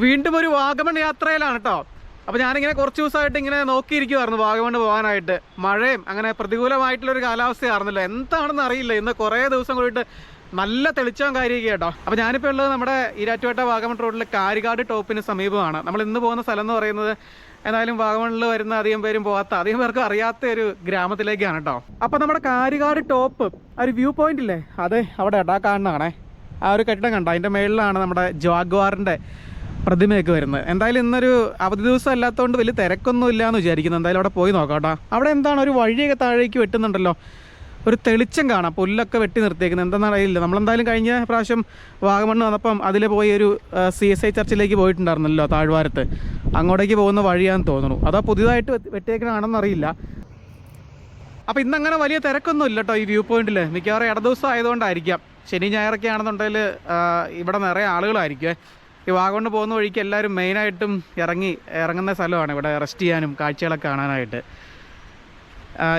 വീണ്ടും ഒരു വാഗമൺ യാത്രയിലാണ് കേട്ടോ അപ്പോൾ ഞാനിങ്ങനെ കുറച്ച് ദിവസമായിട്ട് ഇങ്ങനെ നോക്കിയിരിക്കുമായിരുന്നു വാഗമൺ പോകാനായിട്ട്. മഴയും അങ്ങനെ പ്രതികൂലമായിട്ടുള്ളൊരു കാലാവസ്ഥയായിരുന്നല്ലോ. എന്താണെന്ന് അറിയില്ല. ഇന്ന് കുറേ ദിവസം കൂടിയിട്ട് നല്ല തെളിച്ചവും കാര്യമൊക്കെ കേട്ടോ അപ്പോൾ ഞാനിപ്പോൾ ഉള്ളത് നമ്മുടെ ഈരാറ്റുപേട്ട വാഗമൺ റോഡിലെ കാരികാട് ടോപ്പിന് സമീപമാണ്. നമ്മൾ ഇന്ന് പോകുന്ന സ്ഥലം എന്ന് പറയുന്നത് എന്തായാലും വാഗമണിൽ വരുന്ന അധികം പേരും പോകാത്ത അധികം പേർക്ക് അറിയാത്ത ഒരു ഗ്രാമത്തിലേക്കാണ് കേട്ടോ അപ്പോൾ നമ്മുടെ കാരികാട് ടോപ്പ് ആ ഒരു വ്യൂ പോയിന്റ് ഇല്ലേ? അതെ അവിടെ ആ ആ ഒരു കെട്ടിടം കണ്ടോ? അതിന്റെ മേളിലാണ് നമ്മുടെ ജാഗ്വാറിന്റെ പ്രതിമയൊക്കെ വരുന്നത്. എന്തായാലും ഇന്നൊരു അവധി ദിവസം അല്ലാത്തതുകൊണ്ട് വലിയ തിരക്കൊന്നും ഇല്ല എന്ന് വിചാരിക്കുന്നു. എന്തായാലും അവിടെ പോയി നോക്കാം കേട്ടോ അവിടെ എന്താണ് ഒരു വഴിയൊക്കെ താഴേക്ക് വെട്ടുന്നുണ്ടല്ലോ. ഒരു തെളിച്ചം കാണാം. പുല്ലൊക്കെ വെട്ടി നിർത്തിയേക്കുന്നത്. എന്താണെന്ന് അറിയില്ല. നമ്മളെന്തായാലും കഴിഞ്ഞ പ്രാവശ്യം വാഗമണ്ണ് വന്നപ്പം അതിൽ പോയി ഒരു സി എസ് ഐ ചർച്ചിലേക്ക് പോയിട്ടുണ്ടായിരുന്നല്ലോ താഴ്വാരത്ത്. അങ്ങോട്ടേക്ക് പോകുന്ന വഴിയാന്ന് തോന്നുന്നു. അതാ പുതിയതായിട്ട് വെട്ടിയേക്കണാണെന്ന് അറിയില്ല. അപ്പോൾ ഇന്നങ്ങനെ വലിയ തിരക്കൊന്നും ഇല്ല കേട്ടോ ഈ വ്യൂ പോയിന്റിൽ മിക്കവാറും ഇട ദിവസം ആയതുകൊണ്ടായിരിക്കാം. ശനി ഞായറൊക്കെ ആണെന്നുണ്ടെങ്കിൽ ഇവിടെ നിറയെ ആളുകളായിരിക്കുമേ ഈ വാഗോണ്ട് പോകുന്ന വഴിക്ക് എല്ലാവരും മെയിനായിട്ടും ഇറങ്ങി ഇറങ്ങുന്ന സ്ഥലമാണ് ഇവിടെ റെസ്റ്റ് ചെയ്യാനും കാഴ്ചകളൊക്കെ കാണാനായിട്ട്.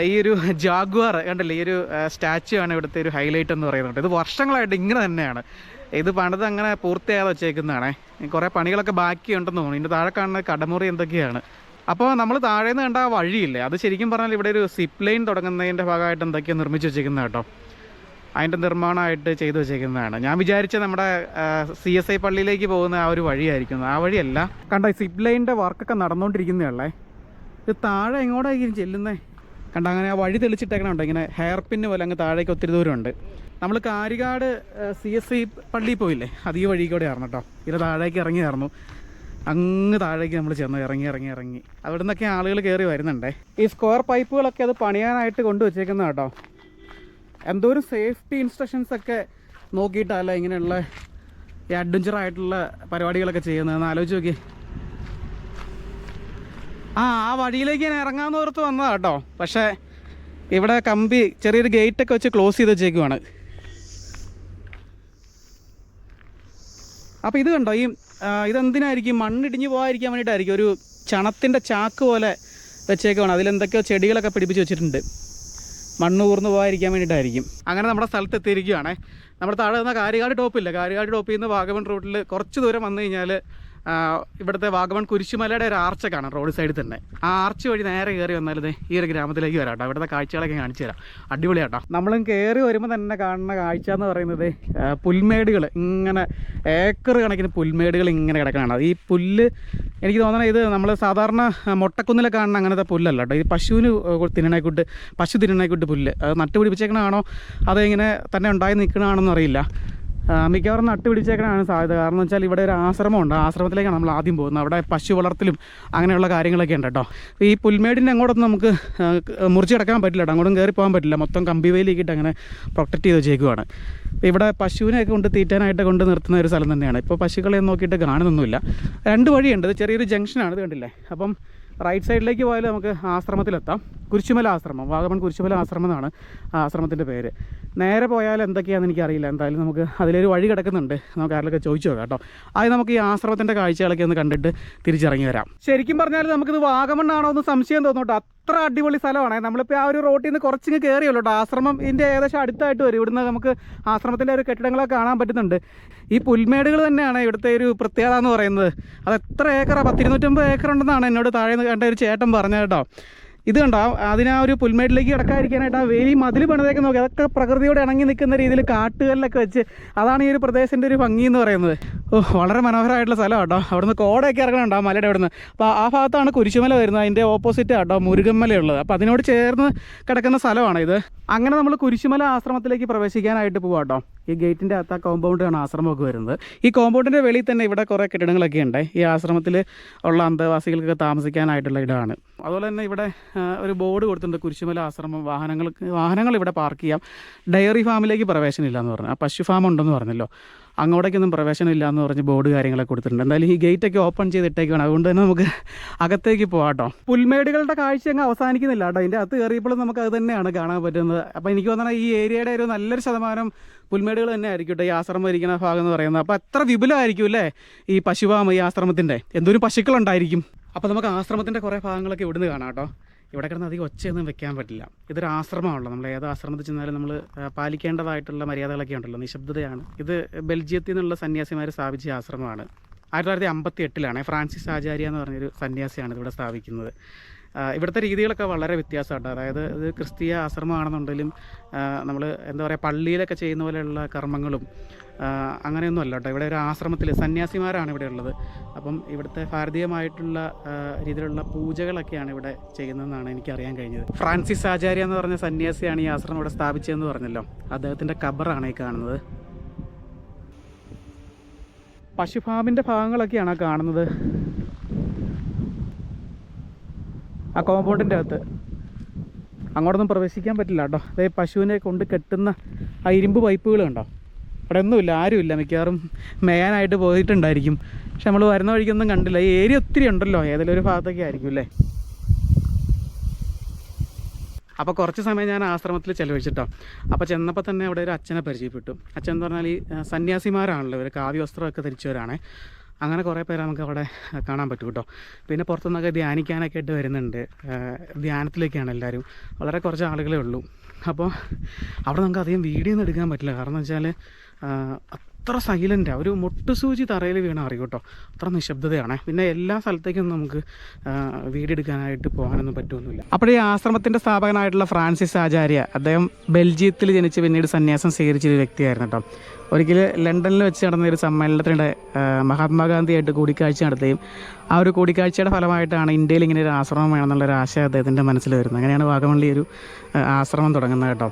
ഈ ഒരു ജാഗ്വാർ കണ്ടില്ലേ? ഈ ഒരു സ്റ്റാച്ചു ആണ് ഇവിടുത്തെ ഒരു ഹൈലൈറ്റ് എന്ന് പറയുന്നത്. ഇത് വർഷങ്ങളായിട്ട് ഇങ്ങനെ തന്നെയാണ്. ഇത് പണിത് അങ്ങനെ പൂർത്തിയാതെ വെച്ചേക്കുന്നതാണേ. കുറേ പണികളൊക്കെ ബാക്കിയുണ്ടെന്ന് തോന്നുന്നു. ഇതിന്റെ താഴെ കാണുന്ന കടമുറി എന്തൊക്കെയാണ്? അപ്പോൾ നമ്മൾ താഴേന്ന് കണ്ട ആ വഴിയില്ലേ? അത് ശരിക്കും പറഞ്ഞാൽ ഇവിടെ ഒരു സിപ്പ് ലൈൻ തുടങ്ങുന്നതിന്റെ ഭാഗമായിട്ട് എന്തൊക്കെയാണ് നിർമ്മിച്ച് വെച്ചേക്കുന്നത് കേട്ടോ. അതിന്റെ നിർമ്മാണമായിട്ട് ചെയ്തു വെച്ചേക്കുന്നതാണ്. ഞാൻ വിചാരിച്ച നമ്മുടെ സി എസ് ഐ പള്ളിയിലേക്ക് പോകുന്ന ആ ഒരു വഴിയായിരിക്കും. ആ വഴിയല്ല. കണ്ട സിപ്പ് ലൈനിന്റെ വർക്കൊക്കെ നടന്നുകൊണ്ടിരിക്കുന്നതല്ലേ ഇത് താഴെ എങ്ങോട്ടായിരിക്കും ചെല്ലുന്നേ? കണ്ട അങ്ങനെ ആ വഴി തെളിച്ചിട്ടേക്കണുണ്ട് ഇങ്ങനെ ഹെയർ പിന്ന് പോലെ അങ്ങ് താഴേക്ക് ഒത്തിരി ദൂരമുണ്ട്. നമ്മൾ കാരികാട് സി എസ് ഐ പള്ളിയിൽ പോയില്ലേ? അത് ഈ വഴി കൂടെ ആയിരുന്നു കേട്ടോ. ഇതിൽ താഴേക്ക് ഇറങ്ങി ആയിരുന്നു. അങ്ങ് താഴേക്ക് നമ്മൾ ചെന്ന് ഇറങ്ങി ഇറങ്ങി ഇറങ്ങി. അവിടെ നിന്നൊക്കെ ആളുകൾ കയറി വരുന്നുണ്ടേ. ഈ സ്ക്വയർ പൈപ്പുകളൊക്കെ അത് പണിയാനായിട്ട് കൊണ്ടുവച്ചേക്കുന്ന കേട്ടോ. എന്തോരം സേഫ്റ്റി ഇൻസ്ട്രക്ഷൻസ് ഒക്കെ നോക്കിയിട്ടല്ല ഇങ്ങനെയുള്ള ഈ അഡ്വഞ്ചർ ആയിട്ടുള്ള പരിപാടികളൊക്കെ ചെയ്യുന്നതെന്ന് ആലോചിച്ച് നോക്കി. ആ ആ വഴിയിലേക്ക് ഞാൻ ഇറങ്ങാമെന്ന് ഓർത്ത് വന്നതാ കേട്ടോ. പക്ഷേ ഇവിടെ കമ്പി ചെറിയൊരു ഗേറ്റൊക്കെ വെച്ച് ക്ലോസ് ചെയ്ത് വെച്ചേക്കുവാണ്. അപ്പോൾ ഇത് കണ്ടോ? ഈ ഇതെന്തിനായിരിക്കും? മണ്ണിടിഞ്ഞ് പോകാതിരിക്കാൻ വേണ്ടിയിട്ടായിരിക്കും. ഒരു ചണത്തിന്റെ ചാക്ക് പോലെ വെച്ചേക്കുവാണ്. അതിലെന്തൊക്കെയോ ചെടികളൊക്കെ പിടിപ്പിച്ച് വെച്ചിട്ടുണ്ട്. മണ്ണ് ഊർന്നു പോകാതിരിക്കാൻ വേണ്ടിയിട്ടായിരിക്കും. അങ്ങനെ നമ്മുടെ സ്ഥലത്ത് എത്തിയിരിക്കുകയാണെ. നമ്മുടെ താഴെ നിന്ന് കാര്യകാട് ടോപ്പില്ല? കാര്യകാട് ടോപ്പിൽ നിന്ന് വാഗമൺ റൂട്ടിൽ കുറച്ച് ദൂരം വന്നു കഴിഞ്ഞാൽ ഇവിടുത്തെ വാഗമൺ കുരിശുമലയുടെ ഒരു ആർച്ച കാണാം റോഡ് സൈഡിൽ തന്നെ. ആ ആർച്ച് വഴി നേരെ കയറി വന്നാലേ ഈ ഒരു ഗ്രാമത്തിലേക്ക് വരാം കേട്ടോ. ഇവിടുത്തെ കാഴ്ചകളൊക്കെ കാണിച്ചു തരാം. അടിപൊളിയാട്ടോ. നമ്മളും കയറി വരുമ്പോൾ തന്നെ കാണുന്ന കാഴ്ച എന്ന് പറയുന്നത് പുൽമേടുകൾ ഇങ്ങനെ ഏക്കർ കണക്കിന് പുൽമേടുകൾ ഇങ്ങനെ കിടക്കണം ഈ പുല്ല് എനിക്ക് തോന്നണം ഇത് നമ്മൾ സാധാരണ മുട്ടക്കുന്നിലെ കാണുന്ന അങ്ങനത്തെ പുല്ലല്ല കേട്ടോ. ഈ പശുവിന് തിന്നണേക്കൂട്ട് പശു തിന്നണേക്കൂട്ട് പുല്ല്. അത് നട്ടുപിടിപ്പിച്ചേക്കണാണോ അതോ ഇങ്ങനെ തന്നെ ഉണ്ടായി നിൽക്കണതാണെന്ന് അറിയില്ല. മിക്കവാറും നട്ടുപിടിച്ചേക്കണാണ് സാധ്യത. കാരണം വെച്ചാൽ ഇവിടെ ഒരു ആശ്രമമുണ്ട്. ആശ്രമത്തിലേക്കാണ് നമ്മൾ ആദ്യം പോകുന്നത്. അവിടെ പശു വളർത്തലും അങ്ങനെയുള്ള കാര്യങ്ങളൊക്കെ ഉണ്ട് കേട്ടോ. ഈ പുൽമേടിന്റെ അങ്ങോട്ടൊന്നും നമുക്ക് മുറിച്ച് കിടക്കാൻ പറ്റില്ല കേട്ടോ. അങ്ങോട്ടും കയറി പോകാൻ പറ്റില്ല. മൊത്തം കമ്പി അങ്ങനെ പ്രൊട്ടക്റ്റ് ചെയ്ത് വെച്ചേക്കുവാണ്. ഇവിടെ പശുവിനെയൊക്കെ കൊണ്ട് തീറ്റാനായിട്ട് കൊണ്ട് നിർത്തുന്ന ഒരു സ്ഥലം തന്നെയാണ്. ഇപ്പോൾ പശുക്കളെ നോക്കിയിട്ട് കാണുന്നൊന്നുമില്ല. രണ്ട് വഴിയുണ്ട്. ചെറിയൊരു ജംഗ്ഷനാണ്. ഇത് കണ്ടില്ലേ? അപ്പം റൈറ്റ് സൈഡിലേക്ക് പോയാൽ നമുക്ക് ആശ്രമത്തിലെത്താം. കുരിശുമല ആശ്രമം വാഗമൺ കുരിശുമല ആശ്രമം എന്നാണ് ആശ്രമത്തിന്റെ പേര്. നേരെ പോയാൽ എന്തൊക്കെയാണെന്ന് എനിക്കറിയില്ല. എന്തായാലും നമുക്ക് അതിലൊരു വഴി കിടക്കുന്നുണ്ട്. നമുക്ക് ആരിലൊക്കെ ചോദിച്ചു നോക്കാം കേട്ടോ. അത് നമുക്ക് ഈ ആശ്രമത്തിന്റെ കാഴ്ചകളൊക്കെ ഒന്ന് കണ്ടിട്ട് തിരിച്ചിറങ്ങി വരാം. ശരിക്കും പറഞ്ഞാൽ നമുക്കിത് വാഗമണ്ണാണോ എന്ന് സംശയം തോന്നുട്ടോ അത്ര അടിപൊളി സ്ഥലമാണ്. നമ്മളിപ്പോൾ ആ ഒരു റോട്ടിൽ നിന്ന് കുറച്ചിങ്ങ് കയറിയുള്ളൂ കേട്ടോ ആശ്രമം ഇതിന്റെ ഏകദേശം അടുത്തായിട്ട് വരും. ഇവിടുന്ന് നമുക്ക് ആശ്രമത്തിന്റെ ഒരു കെട്ടിടങ്ങളൊക്കെ കാണാൻ പറ്റുന്നുണ്ട്. ഈ പുൽമേടുകൾ തന്നെയാണ് ഇവിടുത്തെ ഒരു പ്രത്യേകത എന്ന് പറയുന്നത്. അത് എത്ര ഏക്കറാണ് പത്തിരുന്നൂറ്റമ്പത് ഏക്കർ ഉണ്ടെന്നാണ് എന്നോട് താഴെ കണ്ട ഒരു ചേട്ടൻ പറഞ്ഞത് കേട്ടോ. ഇത് കണ്ടോ? അതിന് ഒരു പുൽമേട്ടിലേക്ക് കിടക്കാതിരിക്കാനായിട്ട് ആ വേലി മതിൽ പണിതേക്ക് നോക്കി. അതൊക്കെ പ്രകൃതിയോട് ഇണങ്ങി നിൽക്കുന്ന രീതിയിൽ കാട്ടുകളിലൊക്കെ വെച്ച് അതാണ് ഈ ഒരു പ്രദേശത്തിന്റെ ഒരു ഭംഗി എന്ന് പറയുന്നത്. ഓ വളരെ മനോഹരമായിട്ടുള്ള സ്ഥലം കേട്ടോ. അവിടുന്ന് കോടയൊക്കെ ഇറങ്ങണുണ്ടോ ആ മലയുടെ അവിടുന്ന്. അപ്പോൾ ആ ഭാഗത്താണ് കുരിശുമല വരുന്നത്. അതിന്റെ ഓപ്പോസിറ്റ് കേട്ടോ മുരുകന്മലയുള്ളത് അപ്പോൾ അതിനോട് ചേർന്ന് കിടക്കുന്ന സ്ഥലമാണ് ഇത്. അങ്ങനെ നമ്മൾ കുരിശുമല ആശ്രമത്തിലേക്ക് പ്രവേശിക്കാനായിട്ട് പോവാം കേട്ടോ. ഈ ഗേറ്റിന്റെ അകത്ത് ആ കോമ്പൗണ്ടാണ് ആശ്രമമൊക്കെ വരുന്നത്. ഈ കോമ്പൗണ്ടിന്റെ വെളിയിൽ തന്നെ ഇവിടെ കുറേ കെട്ടിടങ്ങളൊക്കെ ഉണ്ട്. ഈ ആശ്രമത്തിൽ ഉള്ള അന്തേവാസികൾക്കൊക്കെ താമസിക്കാനായിട്ടുള്ള ഇടമാണ് അതുപോലെ തന്നെ ഇവിടെ ഒരു ബോർഡ് കൊടുത്തിട്ടുണ്ട് കുരിശുമല ആശ്രമം വാഹനങ്ങൾക്ക് വാഹനങ്ങൾ ഇവിടെ പാർക്ക് ചെയ്യാം. ഡയറി ഫാമിലേക്ക് പ്രവേശനമില്ല എന്ന് പറഞ്ഞു. ആ പശു ഫാം ഉണ്ടെന്ന് പറഞ്ഞല്ലോ. അങ്ങോട്ടേക്കൊന്നും പ്രവേശനമില്ല എന്ന് പറഞ്ഞ് ബോർഡ് കാര്യങ്ങളൊക്കെ കൊടുത്തിട്ടുണ്ട്. എന്തായാലും ഈ ഗേറ്റ് ഒക്കെ ഓപ്പൺ ചെയ്തിട്ടേക്കാണ്. അതുകൊണ്ട് തന്നെ നമുക്ക് അകത്തേക്ക് പോകാം കേട്ടോ പുൽമേടുകളുടെ കാഴ്ച അങ്ങ് അവസാനിക്കുന്നില്ല കേട്ടോ. അതിന്റെ അകത്ത് കയറിയപ്പോഴും നമുക്ക് അത് തന്നെയാണ് കാണാൻ പറ്റുന്നത്. അപ്പോൾ എനിക്ക് തോന്നുന്നത് ഈ ഏരിയയുടെ ഒരു നല്ലൊരു ശതമാനം പുൽമേടുകൾ തന്നെ ആയിരിക്കും കേട്ടോ ഈ ആശ്രമം ഇരിക്കുന്ന ഭാഗം എന്ന് പറയുന്നത്. അപ്പോൾ എത്ര വിപുലമായിരിക്കും അല്ലേ ഈ പശുവാമ ഈ ആശ്രമത്തിന്റെ എന്തോരം പശുക്കളുണ്ടായിരിക്കും? അപ്പോൾ നമുക്ക് ആശ്രമത്തിന്റെ കുറേ ഭാഗങ്ങളൊക്കെ ഇവിടുന്ന് കാണാം കേട്ടോ. ഇവിടെ കിടന്ന് അധികം ഒച്ചയൊന്നും വെക്കാൻ പറ്റില്ല. ഇതൊരു ആശ്രമമാണല്ലോ. നമ്മൾ ഏത് ആശ്രമത്തിൽ ചെന്നാലും നമ്മൾ പാലിക്കേണ്ടതായിട്ടുള്ള മര്യാദകളൊക്കെ ഉണ്ടല്ലോ. നിശബ്ദതയാണ്. ഇത് ബെൽജിയത്തിൽ നിന്നുള്ള സന്യാസിമാർ സ്ഥാപിച്ച ആശ്രമമാണ്. ആയിരത്തി തൊള്ളായിരത്തി അമ്പത്തി എട്ടിലാണ് ഫ്രാൻസിസ് ആചാര്യ എന്ന് പറഞ്ഞൊരു സന്യാസിയാണ് ഇവിടെ സ്ഥാപിക്കുന്നത്. ഇവിടുത്തെ രീതികളൊക്കെ വളരെ വ്യത്യാസമുണ്ട്. അതായത് ഇത് ക്രിസ്തീയ ആശ്രമമാണെന്നുണ്ടെങ്കിലും നമ്മൾ എന്താ പറയുക പള്ളിയിലൊക്കെ ചെയ്യുന്ന പോലെയുള്ള കർമ്മങ്ങളും അങ്ങനെയൊന്നും അല്ല കേട്ടോ. ഇവിടെ ഒരു ആശ്രമത്തിൽ സന്യാസിമാരാണ് ഇവിടെ ഉള്ളത്. അപ്പം ഇവിടുത്തെ ഭാരതീയമായിട്ടുള്ള രീതിയിലുള്ള പൂജകളൊക്കെയാണ് ഇവിടെ ചെയ്യുന്നതെന്നാണ് എനിക്കറിയാൻ കഴിഞ്ഞത്. ഫ്രാൻസിസ് ആചാര്യ എന്ന് പറഞ്ഞ സന്യാസിയാണ് ഈ ആശ്രമം ഇവിടെ സ്ഥാപിച്ചതെന്ന് പറഞ്ഞല്ലോ. അദ്ദേഹത്തിന്റെ കബറാണ് ഈ കാണുന്നത്. പശുഫാമിന്റെ ഭാഗങ്ങളൊക്കെയാണ് കാണുന്നത്. ആ കോമ്പൗണ്ടിന്റെ അകത്ത്. അങ്ങോട്ടൊന്നും പ്രവേശിക്കാൻ പറ്റില്ല കേട്ടോ. അതായത് പശുവിനെ കൊണ്ട് കെട്ടുന്ന ആ ഇരുമ്പ് പൈപ്പുകൾ കണ്ടോ? അവിടെ ഒന്നുമില്ല ആരുമില്ല. മിക്കവാറും മേയാനായിട്ട് പോയിട്ടുണ്ടായിരിക്കും. പക്ഷെ നമ്മൾ വരുന്ന വഴിക്കൊന്നും കണ്ടില്ല. ഈ ഏരിയ ഒത്തിരി ഉണ്ടല്ലോ. ഏതെങ്കിലും ഒരു ഭാഗത്തൊക്കെ ആയിരിക്കും അല്ലേ? അപ്പോൾ കുറച്ച് സമയം ഞാൻ ആശ്രമത്തിൽ ചെലവഴിച്ചിട്ടോ. അപ്പോൾ ചെന്നപ്പോൾ തന്നെ അവിടെ ഒരു അച്ഛനെ പരിചയപ്പെട്ടു. അച്ഛൻ എന്ന് പറഞ്ഞാൽ ഈ സന്യാസിമാരാണല്ലോ. ഇവർ കാവ്യ വസ്ത്രമൊക്കെ ധരിച്ചവരാണ്. അങ്ങനെ കുറേ പേരെ നമുക്ക് അവിടെ കാണാൻ പറ്റും കേട്ടോ. പിന്നെ പുറത്തുനിന്നൊക്കെ ധ്യാനിക്കാനൊക്കെ ആയിട്ട് വരുന്നുണ്ട്. ധ്യാനത്തിലേക്കാണ് എല്ലാവരും. വളരെ കുറച്ച് ആളുകളേ ഉള്ളൂ. അപ്പോൾ അവിടെ നമുക്ക് അധികം വീഡിയോ ഒന്നും എടുക്കാൻ പറ്റില്ല. കാരണം എന്ന് വെച്ചാൽ അത്ര സൈലന്റാണ് ഒരു മുട്ടുസൂചി തറയിൽ വീണ അറിയും കേട്ടോ. അത്ര നിശബ്ദതയാണ്. പിന്നെ എല്ലാ സ്ഥലത്തേക്കും നമുക്ക് വീഡിയോ എടുക്കാനായിട്ട് പോകാനൊന്നും പറ്റുമൊന്നുമില്ല അപ്പോൾ ഈ ആശ്രമത്തിന്റെ സ്ഥാപകനായിട്ടുള്ള ഫ്രാൻസിസ് ആചാര്യ അദ്ദേഹം ബെൽജിയത്തിൽ ജനിച്ച് പിന്നീട് സന്യാസം സ്വീകരിച്ചൊരു വ്യക്തിയായിരുന്നു കേട്ടോ. ഒരിക്കൽ ലണ്ടനിൽ വെച്ച് നടന്ന ഒരു സമ്മേളനത്തിനിടെ മഹാത്മാഗാന്ധിയായിട്ട് കൂടിക്കാഴ്ച നടത്തുകയും ആ ഒരു കൂടിക്കാഴ്ചയുടെ ഫലമായിട്ടാണ് ഇന്ത്യയിൽ ഇങ്ങനെ ഒരു ആശ്രമം വേണമെന്നുള്ളൊരു ആശയം അദ്ദേഹത്തിന്റെ മനസ്സിൽ വരുന്നത്. അങ്ങനെയാണ് വാഗമണ്ണി ഒരു ആശ്രമം തുടങ്ങുന്നത് കേട്ടോ.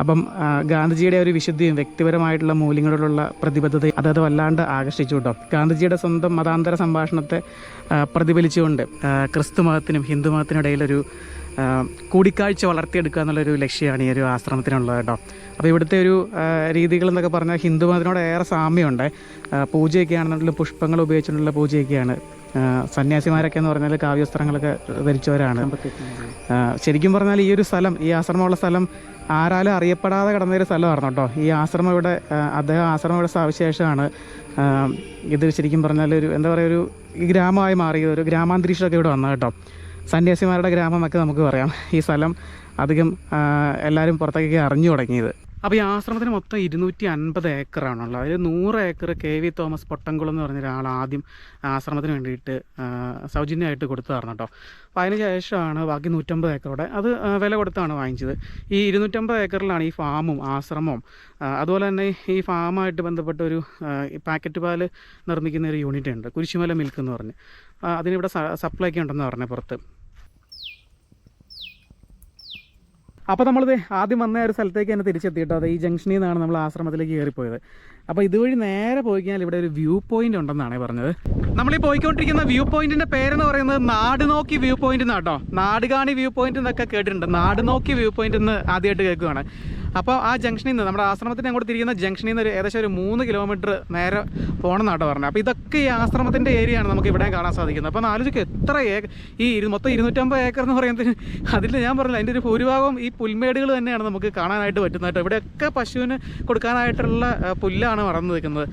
അപ്പം ഗാന്ധിജിയുടെ ഒരു വിശുദ്ധിയും വ്യക്തിപരമായിട്ടുള്ള മൂല്യങ്ങളോടുള്ള പ്രതിബദ്ധത അതത് അത് വല്ലാണ്ട് ആകർഷിച്ചു കേട്ടോ. ഗാന്ധിജിയുടെ സ്വന്തം മതാന്തര സംഭാഷണത്തെ പ്രതിഫലിച്ചുകൊണ്ട് ക്രിസ്തു മതത്തിനും ഹിന്ദു മതത്തിനും ഇടയിലൊരു ആ, കൂടിക്കാഴ്ച വളർത്തിയെടുക്കുക എന്നുള്ളൊരു ലക്ഷ്യമാണ് ഈ ഒരു ആശ്രമത്തിനുള്ളത് കേട്ടോ. അപ്പോൾ ഇവിടുത്തെ ഒരു രീതികൾ എന്നൊക്കെ പറഞ്ഞാൽ ഹിന്ദു മതത്തിനോട് ഏറെ സാമ്യമുണ്ട്. പൂജയൊക്കെ ആണെന്നുണ്ടെങ്കിൽ പുഷ്പങ്ങൾ ഉപയോഗിച്ചിട്ടുള്ള പൂജയൊക്കെയാണ് സന്യാസിമാരൊക്കെ എന്ന് പറഞ്ഞാൽ കാവ്യവസ്ത്രങ്ങളൊക്കെ ധരിച്ചവരാണ്. ശരിക്കും പറഞ്ഞാൽ ഈ ഒരു സ്ഥലം ഈ ആശ്രമമുള്ള സ്ഥലം ആരാലും അറിയപ്പെടാതെ കിടന്നൊരു സ്ഥലമായിരുന്നു കേട്ടോ. ഈ ആശ്രമം ഇവിടെ അദ്ദേഹം ആശ്രമം ഇവിടെ സ്ഥാപിച്ചശേഷമാണ് ആ, ഇത് ശരിക്കും പറഞ്ഞാൽ ഒരു എന്താ പറയുക ഒരു ഗ്രാമമായി മാറിയത് ഒരു ഗ്രാമാന്തരീക്ഷമൊക്കെ ഇവിടെ വന്നത് കേട്ടോ. സന്യാസിമാരുടെ ഗ്രാമം എന്നൊക്കെ നമുക്ക് പറയാം. ഈ സ്ഥലം അധികം എല്ലാവരും പുറത്തേക്കൊക്കെ അറിഞ്ഞു തുടങ്ങിയത്. അപ്പോൾ ഈ ആശ്രമത്തിന് മൊത്തം ഇരുന്നൂറ്റി അൻപത് ഏക്കറാണുള്ളത്. അതിൽ നൂറ് ഏക്കർ കെ വി തോമസ് പൊട്ടംകുളം എന്ന് പറഞ്ഞ ഒരാൾ ആദ്യം ആശ്രമത്തിന് വേണ്ടിയിട്ട് സൗജന്യമായിട്ട് തരണം കേട്ടോ അപ്പോൾ അതിന് ശേഷമാണ് ബാക്കി നൂറ്റമ്പത് ഏക്കറോടെ അത് വില കൊടുത്താണ് വാങ്ങിച്ചത്. ഈ ഇരുന്നൂറ്റമ്പത് ഏക്കറിലാണ് ഈ ഫാമും ആശ്രമവും അതുപോലെ തന്നെ ഈ ഫാമായിട്ട് ബന്ധപ്പെട്ട ഒരു പാക്കറ്റ് പാൽ നിർമ്മിക്കുന്ന ഒരു യൂണിറ്റ് ഉണ്ട്. കുരിശുമല മിൽക്ക് എന്ന് പറഞ്ഞ്. അതിനിവിടെ സപ്ലൈ ഒക്കെ ഉണ്ടെന്ന് പറഞ്ഞു പുറത്ത്. അപ്പോൾ നമ്മളിത് ആദ്യം വന്ന ഒരു സ്ഥലത്തേക്ക് തന്നെ തിരിച്ചെത്തി കേട്ടോ അത് ഈ ജംഗ്ഷനിൽ നിന്നാണ് നമ്മൾ ആശ്രമത്തിലേക്ക് കയറിപ്പോയത്. അപ്പോൾ ഇതുവഴി നേരെ പോയി കഴിഞ്ഞാൽ ഇവിടെ ഒരു വ്യൂ പോയിന്റ് ഉണ്ടെന്നാണ് പറഞ്ഞത്. നമ്മൾ ഈ പോയിക്കൊണ്ടിരിക്കുന്ന വ്യൂ പോയിന്റിന്റെ പേരെന്ന് പറയുന്നത് നാട് നോക്കി വ്യൂ പോയിന്റ് എന്നാട്ടോ. നാടുകാണി വ്യൂ പോയിന്റ് എന്നൊക്കെ കേട്ടിട്ടുണ്ട്. നാട് നോക്കി വ്യൂ പോയിന്റ് എന്ന് ആദ്യമായിട്ട് കേൾക്കുകയാണ്. അപ്പോൾ ആ ജംഗ്ഷനിൽ നിന്ന് നമ്മുടെ ആശ്രമത്തിന് അങ്ങോട്ട് തിരിക്കുന്ന ജംഗ്ഷനിൽ നിന്ന് ഒരു ഏകദേശം ഒരു മൂന്ന് കിലോമീറ്റർ നേരെ പോകണം എന്നാട്ടോ പറഞ്ഞത് അപ്പോൾ ഇതൊക്കെ ഈ ആശ്രമത്തിന്റെ ഏരിയയാണ് നമുക്ക് ഇവിടെ കാണാൻ സാധിക്കുന്നത്. അപ്പോൾ ആലോചിക്കുക എത്ര ഏക്കർ ഈ മൊത്തം ഇരുന്നൂറ്റമ്പത് ഏക്കർ എന്ന് പറയുന്നത് അതിൽ ഞാൻ പറഞ്ഞില്ല അതിന്റെ ഒരു ഭൂരിഭാഗം ഈ പുൽമേടുകൾ തന്നെയാണ് നമുക്ക് കാണാനായിട്ട് പറ്റുന്നത് ഇവിടെയൊക്കെ പശുവിന് കൊടുക്കാനായിട്ടുള്ള പുല്ലാണ് വളർന്നു നിൽക്കുന്നത്.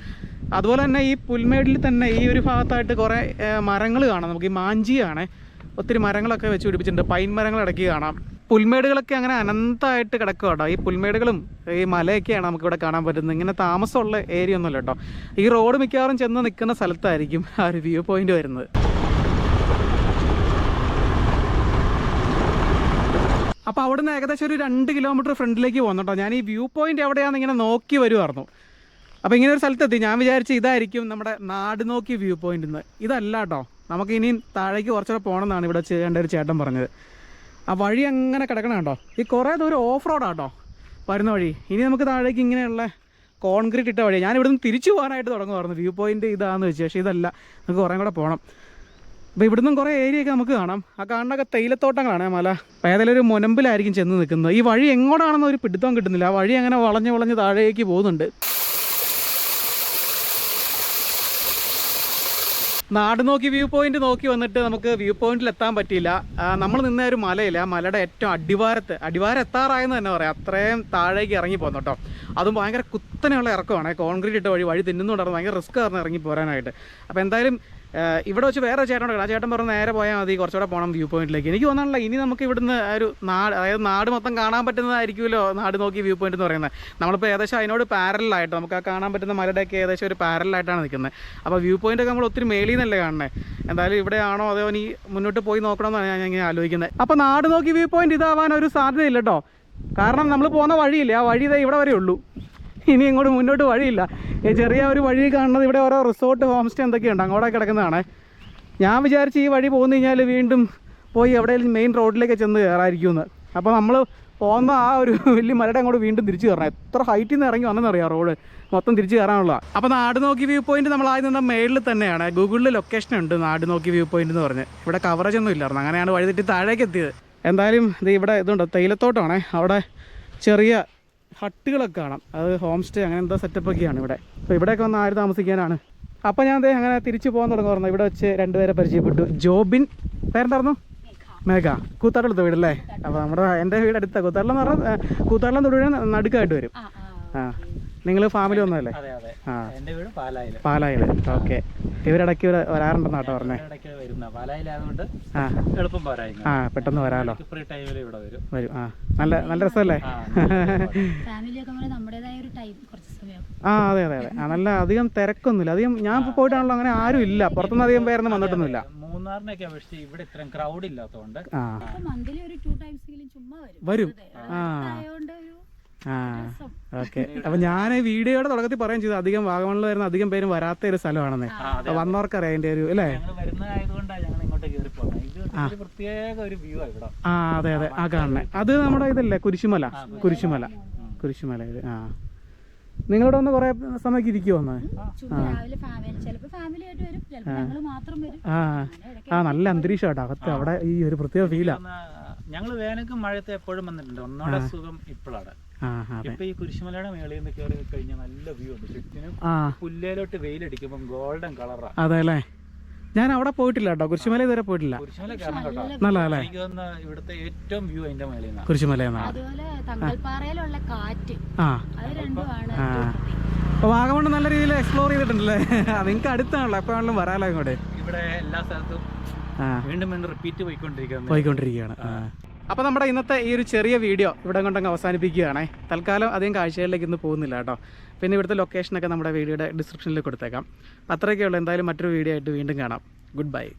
അതുപോലെ തന്നെ ഈ പുൽമേടിൽ തന്നെ ഈ ഒരു ഭാഗത്തായിട്ട് കുറേ മരങ്ങൾ കാണാം. നമുക്ക് ഈ മാഞ്ചിയാണ് ഒത്തിരി മരങ്ങളൊക്കെ വെച്ച് പിടിപ്പിച്ചിട്ടുണ്ട്. പൈൻ മരങ്ങൾ ഇടയ്ക്ക് കാണാം. പുൽമേടുകളൊക്കെ അങ്ങനെ അനന്തമായിട്ട് കിടക്കുക കേട്ടോ ഈ പുൽമേടുകളും ഈ മലയൊക്കെയാണ് നമുക്കിവിടെ കാണാൻ പറ്റുന്നത്. ഇങ്ങനെ താമസമുള്ള ഏരിയ ഒന്നുമില്ല കേട്ടോ. ഈ റോഡ് മിക്കവാറും ചെന്ന് നിൽക്കുന്ന സ്ഥലത്തായിരിക്കും ആ ഒരു വ്യൂ പോയിന്റ് വരുന്നത്. അപ്പോൾ അവിടുന്ന് ഏകദേശം ഒരു രണ്ട് കിലോമീറ്റർ ഫ്രണ്ടിലേക്ക് പോകുന്നുണ്ടോ ഞാൻ ഈ വ്യൂ പോയിന്റ് എവിടെയാണെന്ന് ഇങ്ങനെ നോക്കി വരുമായിരുന്നു അപ്പോൾ ഇങ്ങനെ ഒരു സ്ഥലത്തെത്തി. ഞാൻ വിചാരിച്ചു ഇതായിരിക്കും നമ്മുടെ നാട് നോക്കി വ്യൂ പോയിന്റ് ഇതല്ല കേട്ടോ. നമുക്ക് ഇനിയും താഴേക്ക് കുറച്ചുകൂടെ പോകണമെന്നാണ് ഇവിടെ ചെയ്യേണ്ട ഒരു ചേട്ടൻ പറഞ്ഞത്. ആ വഴി അങ്ങനെ കിടക്കണം കേട്ടോ ഈ കുറേ ദൂരം ഓഫ് റോഡാട്ടോ വരുന്ന വഴി. ഇനി നമുക്ക് താഴേക്ക് ഇങ്ങനെയുള്ള കോൺക്രീറ്റ് ഇട്ട വഴി. ഞാൻ ഇവിടുന്ന് തിരിച്ചു പോകാനായിട്ട് തുടങ്ങുമായിരുന്നു വ്യൂ പോയിന്റ് ഇതാണെന്ന് വെച്ചു. പക്ഷേ ഇതല്ല. നമുക്ക് കുറേ കൂടെ പോകണം അപ്പോൾ ഇവിടുന്ന് കുറേ ഏരിയ ഒക്കെ നമുക്ക് കാണാം. ആ കാണുന്നൊക്കെ തേയിലത്തോട്ടങ്ങളാണ് മല. ഏതായാലും ഒരു മുനമ്പിലായിരിക്കും ചെന്ന് നിൽക്കുന്നത്. ഈ വഴി എങ്ങോട്ടാണെന്ന് ഒരു പിടുത്തം കിട്ടുന്നില്ല. ആ വഴി അങ്ങനെ വളഞ്ഞ് വളഞ്ഞ് താഴേക്ക് പോകുന്നുണ്ട്. നാട് നോക്കി വ്യൂ പോയിന്റ് നോക്കി വന്നിട്ട് നമുക്ക് വ്യൂ പോയിന്റിൽ എത്താൻ പറ്റിയില്ല. നമ്മൾ നിന്ന ഒരു മലയില്ല മലയുടെ ഏറ്റവും അടിവാരത്ത് അടിവാരം എത്താറായെന്ന് തന്നെ പറയാം. അത്രയും താഴേക്ക് ഇറങ്ങി പോകുന്നു കേട്ടോ. അതും ഭയങ്കര കുത്തനെയുള്ള ഇറക്കമാണ്. കോൺക്രീറ്റ് ഇട്ട വഴി വഴി തിന്നുന്നുണ്ടായിരുന്നു ഭയങ്കര റിസ്ക് ആയിരുന്നു ഇറങ്ങി പോരാനായിട്ട്. അപ്പോൾ എന്തായാലും ഇവിടെ വെച്ച് വേറെ ചേട്ടനോട് ആ ചേട്ടൻ പറഞ്ഞു നേരെ പോയാൽ മതി കുറച്ചുകൂടെ പോകണം വ്യൂ പോയിന്റിലേക്ക്. എനിക്ക് തോന്നാനുള്ള ഇനി നമുക്ക് ഇവിടുന്ന് ഒരു നാട് അതായത് നാട് മൊത്തം കാണാൻ പറ്റുന്നതായിരിക്കുമല്ലോ നാട് നോക്കി വ്യൂ പോയിന്റ് എന്ന് പറയുന്നത്. നമ്മളിപ്പോൾ ഏകദേശം അതിനോട് പാരലായിട്ട് നമുക്ക് ആ കാണാൻ പറ്റുന്ന മലയുടെയൊക്കെ ഏകദേശം ഒരു പാരലായിട്ടാണ് നിൽക്കുന്നത്. അപ്പോൾ വ്യൂ പോയിന്റ് ഒക്കെ നമ്മൾ ഒത്തിരി മേളിൽ നിന്നല്ലേ കാണുന്നത് എന്തായാലും ഇവിടെയാണോ അതോ ഇനി മുന്നോട്ട് പോയി നോക്കണമെന്നാണ് ഞാൻ ഇങ്ങനെ ആലോചിക്കുന്നത്. അപ്പോൾ നാട് നോക്കി വ്യൂ പോയിന്റ് ഇതാവാൻ ഒരു സാധ്യതയില്ല കേട്ടോ. കാരണം നമ്മൾ പോകുന്ന വഴിയില്ലേ ആ വഴി ഇതേ ഇവിടെ വരെ ഉള്ളൂ ഇനി ഇങ്ങോട്ട് മുന്നോട്ട് വഴിയില്ല. ഈ ചെറിയ ഒരു വഴി കാണുന്നത് ഇവിടെ ഓരോ റിസോർട്ട് ഹോം സ്റ്റേ എന്തൊക്കെയുണ്ട്? അങ്ങോട്ട് കിടക്കുന്നതാണ്. ഞാൻ വിചാരിച്ച് ഈ വഴി പോന്നു കഴിഞ്ഞാൽ വീണ്ടും പോയി എവിടെയെങ്കിലും മെയിൻ റോഡിലേക്ക് ചെന്ന് കയറായിരിക്കുമെന്ന്. അപ്പോൾ നമ്മൾ പോകുന്ന ആ ഒരു വലിയ മലയുടെ അങ്ങോട്ട് വീണ്ടും തിരിച്ചു കയറണം. എത്ര ഹൈറ്റിൽ നിന്ന് ഇറങ്ങി വന്നെന്നറിയാം റോഡ് മൊത്തം തിരിച്ചു കയറാനുള്ള അപ്പോൾ നാട് നോക്കി വ്യൂ പോയിന്റ് നമ്മൾ ആദ്യം നിന്ന മേളിൽ തന്നെയാണ്. ഗൂഗിളിൽ ലൊക്കേഷൻ ഉണ്ട് നാട് നോക്കി വ്യൂ പോയിന്റ് എന്ന് പറഞ്ഞ്. ഇവിടെ കവറേജ് ഒന്നും ഇല്ലായിരുന്നു. അങ്ങനെയാണ് വഴി തെറ്റി താഴേക്ക് എത്തിയത്. എന്തായാലും ഇത് ഇവിടെ ഇതുണ്ട് തേയിലത്തോട്ടമാണേ അവിടെ ചെറിയ ഹട്ടുകളൊക്കെ കാണാം. അത് ഹോം സ്റ്റേ അങ്ങനെ എന്തോ സെറ്റപ്പൊക്കെയാണ് ഇവിടെ. അപ്പോൾ ഇവിടെയൊക്കെ വന്ന് ആര് താമസിക്കാനാണ്? അപ്പോൾ ഞാൻ അദ്ദേഹം അങ്ങനെ തിരിച്ചു പോകാൻ തുടങ്ങുമായിരുന്നു ഇവിടെ വെച്ച് രണ്ടുപേരെ പരിചയപ്പെട്ടു. ജോബിൻ പേരെന്തായിരുന്നു മേഘ. കൂത്താട്ടുള്ള വീടല്ലേ അപ്പോൾ നമ്മുടെ എന്റെ വീട് അടുത്ത. കൂത്താട്ടം എന്ന് പറഞ്ഞാൽ കൂത്താട്ടം തൊടുപുഴ നടുക്കായിട്ട് വരും. ആ നിങ്ങൾ ഫാമിലി ഒന്നുമല്ലേ അതെ അതെ. ആ. വീട് പാലായിൽ. പാലായിൽ ഓക്കെ. ഇവരിടയ്ക്ക് വരാറുണ്ടെന്ന് വരാറുണ്ടെന്നാട്ടോ പറഞ്ഞേ. പാലായിലായതുകൊണ്ട് ആ. എളുപ്പം ആ പെട്ടെന്ന് വരാമല്ലോ ഫ്രീ ടൈമിൽ ഇവിടെ വരും. വരും. ആ. നല്ല നല്ല രസമല്ലേ? ആ, ഫാമിലിയൊക്കെ നമ്മൾ ഒരു ടൈം കുറച്ച് സമയം. ആ അതെ അതെ അതെ. ആ നല്ല അധികം തിരക്കൊന്നുമില്ല. അധികം ഞാൻ ഇപ്പോൾ പോയിട്ടാണല്ലോ അങ്ങനെ ആരും ഇല്ല. പുറത്തുനിന്ന് അധികം പേരൊന്നും വന്നിട്ടൊന്നുമില്ല. മൂന്നാറിനൊക്കെ അപേക്ഷിച്ച് ഇവിടെ ഇത്രയും ക്രൗഡ് ഇല്ലാത്തതുകൊണ്ട്. വരും. വരും. ആ. ആ ഓക്കെ. അപ്പൊ ഞാൻ വീഡിയോയുടെ തുടക്കത്തിൽ പറയുകയും ചെയ്തു. അധികം വാഗമണിൽ വരുന്ന അധികം പേരും വരാത്ത ഒരു സ്ഥലമാണെന്ന്. വന്നവർക്കറിയാം അതിന്റെ ഒരു അല്ലേ? ഞങ്ങൾ വരുന്നതായതുകൊണ്ടാണ് ഞങ്ങൾ ഇങ്ങോട്ട് കയറി പോകുന്നത് ഇത് ഒരു പ്രത്യേക ഒരു വ്യൂ ആണ് ഇവിടെ. ആ അതെ അതെ. ആ കാണണേ. അത് നമ്മുടെ ഇതല്ലേ കുരിശുമല. കുരിശുമല. കുരിശുമല. ഇത് ആ. നിങ്ങളിവിടെ ഒന്ന് കൊറേ സമയം ഇരിക്കുമോ ഒന്ന് ഫാമിലി ചിലപ്പോ ഫാമിലി ആയിട്ട് വരും. ചിലപ്പോ മാത്രം വരും. ആ. ആ നല്ല അന്തരീക്ഷം കേട്ടോ അകത്ത് അവിടെ ഈ ഒരു പ്രത്യേക ഫീലാ ഞങ്ങൾ വേനൽക്കും മഴയത്തെ എപ്പോഴും വന്നിട്ടുണ്ട്. ഒന്നോടെ സുഖം ഇപ്പോഴാണ് ഇപ്പൊ ഈ കുരിശുമലയുടെ മേളിൽ നിന്ന് കയറി കഴിഞ്ഞാൽ നല്ല വ്യൂ ഉണ്ട്. ചുറ്റിനും പുല്ലേലോട്ട് വെയിലടിക്കുമ്പോൾ ഗോൾഡൻ കളറാണ് അതെ അല്ലേ? ഞാൻ അവിടെ പോയിട്ടില്ല കേട്ടോ. കുരിശുമല ഇതുവരെ പോയിട്ടില്ല. നല്ലതല്ലേ ഇവിടുത്തെ ഏറ്റവും വ്യൂ അതിന്റെ മേളിൽ കുരിശുമല എന്നാണ് അതുപോലെ തങ്കൽപ്പാറയിലുള്ള കാറ്റ്. ആ. അത് രണ്ടുമാണ് ആ. അപ്പോൾ വാഗമണ് നല്ല രീതിയിൽ എക്സ്പ്ലോർ ചെയ്തിട്ടുണ്ടല്ലേ? നിങ്ങൾക്ക് അടുത്താണല്ലോ. എപ്പോഴാണെങ്കിലും വരാലോ ഇങ്ങോട്ട്. ഇവിടെ എല്ലാ സ്ഥലത്തും വീണ്ടും വീണ്ടും റിപ്പീറ്റ് പോയിക്കൊണ്ടിരിക്കുകയാണ്. പോയിക്കൊണ്ടിരിക്കുകയാണ്. അപ്പോൾ നമ്മുടെ ഇന്നത്തെ ഈ ഒരു ചെറിയ വീഡിയോ ഇവിടെ കൊണ്ടങ്ങ് അവസാനിപ്പിക്കുകയാണേ. തൽക്കാലം അധികം കാഴ്ചകളിലേക്ക് ഇന്ന് പോകുന്നില്ല കേട്ടോ. പിന്നെ ഇവിടുത്തെ ലൊക്കേഷനൊക്കെ നമ്മുടെ വീഡിയോയുടെ ഡിസ്ക്രിപ്ഷനിൽ കൊടുത്തേക്കാം. അത്രയൊക്കെയുള്ളൂ. എന്തായാലും മറ്റൊരു വീഡിയോ ആയിട്ട് വീണ്ടും കാണാം. Good bye